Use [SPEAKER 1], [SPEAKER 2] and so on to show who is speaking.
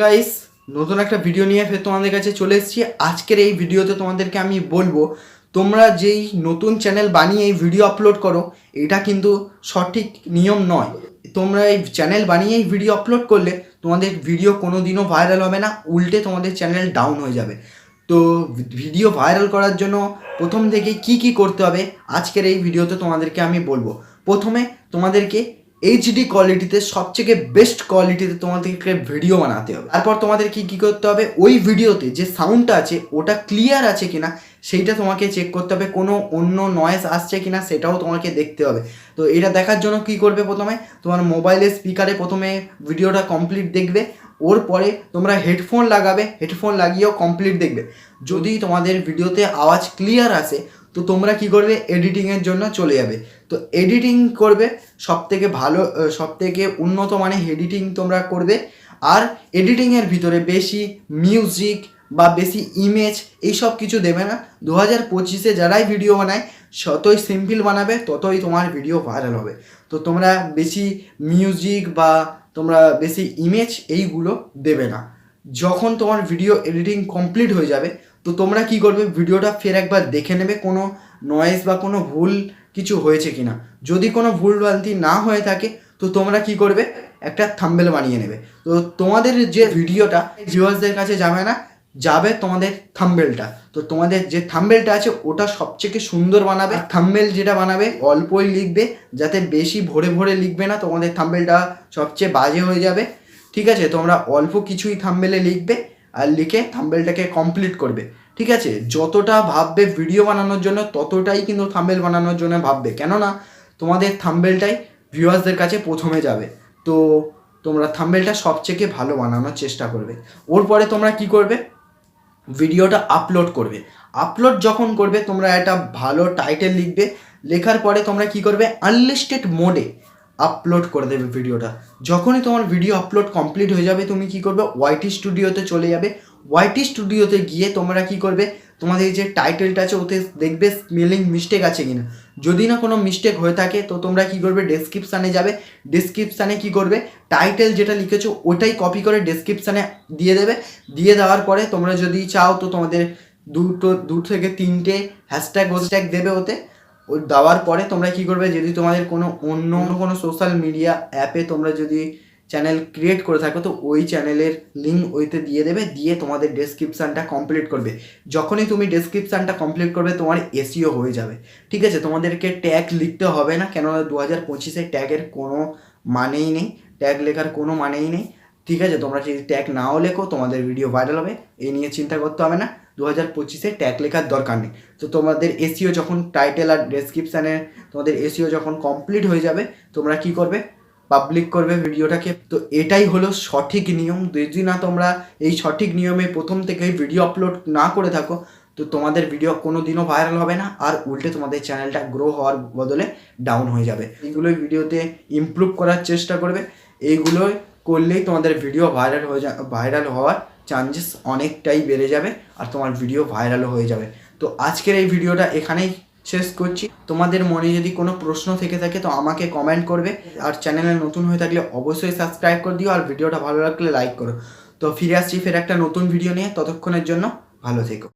[SPEAKER 1] Guys নতুন একটা video নিয়ে ফের তোমাদের কাছে চলে এসেছি। আজকের এই ভিডিওতে তোমাদেরকে আমি বলব, তোমরা যেই নতুন চ্যানেল বানিয়ে এই ভিডিও আপলোড করো, এটা কিন্তু সঠিক নিয়ম নয়। তোমরা এই চ্যানেল বানিয়ে এই ভিডিও আপলোড করলে, তোমাদের ভিডিও কোনো দিনও ভাইরাল হবে না, উল্টে তোমাদের চ্যানেল ডাউন হয়ে যাবে। তো ভিডিও ভাইরাল করার জন্য প্রথম থেকে কি কি করতে হবে, আজকের এই ভিডিওতে তোমাদেরকে আমি বলব। প্রথমে তোমাদেরকে এইচডি কোয়ালিটিতে সবথেকে বেস্ট কোয়ালিটিতে তোমাদেরকে ভিডিও বানাতে হবে। তারপর তোমাদের কি কি করতে হবে? ওই ভিডিওতে যে সাউন্ডটা আছে, ওটা ক্লিয়ার আছে কিনা, সেইটা তোমাকে চেক করতে হবে। কোনো অন্য নয়েস আসছে কিনা, সেটাও তোমাকে দেখতে হবে। তো এটা দেখার জন্য কি করবে প্রথমে? তোমার মোবাইলের স্পিকারে প্রথমে ভিডিওটা কমপ্লিট দেখবে। ওর পরে তোমরা হেডফোন লাগাবে। হেডফোন লাগিয়েও কমপ্লিট দেখবে। যদি তোমাদের ভিডিওতে আওয়াজ ক্লিয়ার আসে তো তোমরা কি করবে? এডিটিংয়ের জন্য চলে যাবে। তো এডিটিং করবে সব থেকে ভালো সবথেকে উন্নত মানে এডিটিং তোমরা করবে। আর এডিটিংয়ের ভিতরে বেশি মিউজিক বা বেশি ইমেজ এইসব কিছু দেবে না। দু হাজার পঁচিশে যারাই ভিডিও বানায়, যতই সিম্পল বানাবে, ততই তোমার ভিডিও ভাইরাল হবে। তো তোমরা বেশি মিউজিক বা তোমরা বেশি ইমেজ এইগুলো দেবে না। যখন তোমার ভিডিও এডিটিং কমপ্লিট হয়ে যাবে তো তোমরা কি করবে? ভিডিওটা ফের একবার দেখে নেবে কোনো নয়েজ বা কোনো ভুল কিছু হয়েছে কি না যদি কোনো ভুল ভ্রান্তি না হয়ে থাকে, তো তোমরা কি করবে? একটা থাম্বেল বানিয়ে নেবে। তো তোমাদের যে ভিডিওটা ভিউয়ার্সদের কাছে যাবে না, যাবে তোমাদের থাম্বেলটা তো তোমাদের যে থাম্বেলটা আছে, ওটা সবথেকে সুন্দর বানাবে। থাম্বেল যেটা বানাবে, অল্পই লিখবে, যাতে বেশি ভরে ভরে লিখবে না, তোমাদের থাম্বেলটা সবচেয়ে বাজে হয়ে যাবে। ঠিক আছে? তোমরা অল্প কিছুই থাম্বেলে লিখবে। আর লিখে থাম্বেলটাকে কমপ্লিট করবে। ঠিক আছে? যতটা ভাববে ভিডিও বানানোর জন্য, ততটাই কিন্তু থাম্বেল বানানোর জন্য ভাববে। কেননা, তোমাদের থাম্বেলটাই ভিউয়ার্সদের কাছে প্রথমে যাবে। তো তোমরা থাম্বেলটা সবথেকে ভালো বানানোর চেষ্টা করবে। ওর পরে তোমরা কি করবে? ভিডিওটা আপলোড করবে। আপলোড যখন করবে, তোমরা একটা ভালো টাইটেল লিখবে। লেখার পরে তোমরা কি করবে? আনলিস্টেড মোডে আপলোড করে দেবে ভিডিওটা যখনই তোমার ভিডিও আপলোড কমপ্লিট হয়ে যাবে, তুমি কি করবে? ওয়াইটি স্টুডিওতে চলে যাবে। ওয়াইটি স্টুডিওতে গিয়ে তোমরা কি করবে? তোমাদের যে টাইটেলটা আছে, ওতে দেখবে স্পেলিং মিস্টেক আছে কিনা। যদি না কোনো মিস্টেক হয়ে থাকে, তো তোমরা কি করবে? ডেসক্রিপশানে যাবে। ডেসক্রিপশানে কি করবে? টাইটেল যেটা লিখেছো ওটাই কপি করে ডেসক্রিপশানে দিয়ে দেবে। দিয়ে দেওয়ার পরে তোমরা যদি চাও, তো তোমাদের দুটো, দু থেকে তিনটে হ্যাশট্যাগ হ্যাশট্যাগ দেবে ওতে। ওই দেওয়ার পরে তোমরা কি করবে? যদি তোমাদের কোনো অন্য কোনো সোশ্যাল মিডিয়া অ্যাপে তোমরা যদি চ্যানেল ক্রিয়েট করে থাকো, তো ওই চ্যানেলের লিঙ্ক ওইতে দিয়ে দেবে, দিয়ে তোমাদের ডেসক্রিপশানটা কমপ্লিট করবে। যখনই তুমি ডেসক্রিপশানটা কমপ্লিট করবে, তোমার এসিও হয়ে যাবে। ঠিক আছে? তোমাদেরকে ট্যাগ লিখতে হবে না, কেননা দু হাজার পঁচিশে ট্যাগের কোনো মানেই নেই। ট্যাগ লেখার কোনো মানেই নেই। ঠিক আছে? তোমরা যদি ট্যাগ নাও লেখো, তোমাদের ভিডিও ভাইরাল হবে। এই নিয়ে চিন্তা করতে হবে না। দু হাজার পঁচিশে ট্যাগ লেখার দরকার নেই। তো তোমাদের এসিও যখন টাইটেল আর ডেসক্রিপশানে তোমাদের এসিও যখন কমপ্লিট হয়ে যাবে, তোমরা কি করবে? পাবলিক করবে ভিডিওটাকে। তো এটাই হলো সঠিক নিয়ম। যদি না তোমরা এই সঠিক নিয়মে প্রথম থেকেই ভিডিও আপলোড না করে থাকো, তো তোমাদের ভিডিও কোনো দিনও ভাইরাল হবে না। আর উল্টে তোমাদের চ্যানেলটা গ্রো হওয়ার বদলে ডাউন হয়ে যাবে। এইগুলোই ভিডিওতে ইমপ্রুভ করার চেষ্টা করবে। এইগুলোই করলেই তোমাদের ভিডিও ভাইরাল হয়ে যা ভাইরাল হওয়ার চান্সেস অনেকটাই বেড়ে যাবে আর তোমার ভিডিও ভাইরালও হয়ে যাবে। তো আজকের এই ভিডিওটা এখানেই শেষ করছি। তোমাদের মনে যদি কোনো প্রশ্ন থেকে থাকে তো আমাকে কমেন্ট করবে। আর চ্যানেলে নতুন হয়ে থাকলে অবশ্যই সাবস্ক্রাইব করে দিও আর ভিডিওটা ভালো লাগলে লাইক করো। তো ফিরে আসছি ফের একটা নতুন ভিডিও নিয়ে। ততক্ষণের জন্য ভালো থেকো।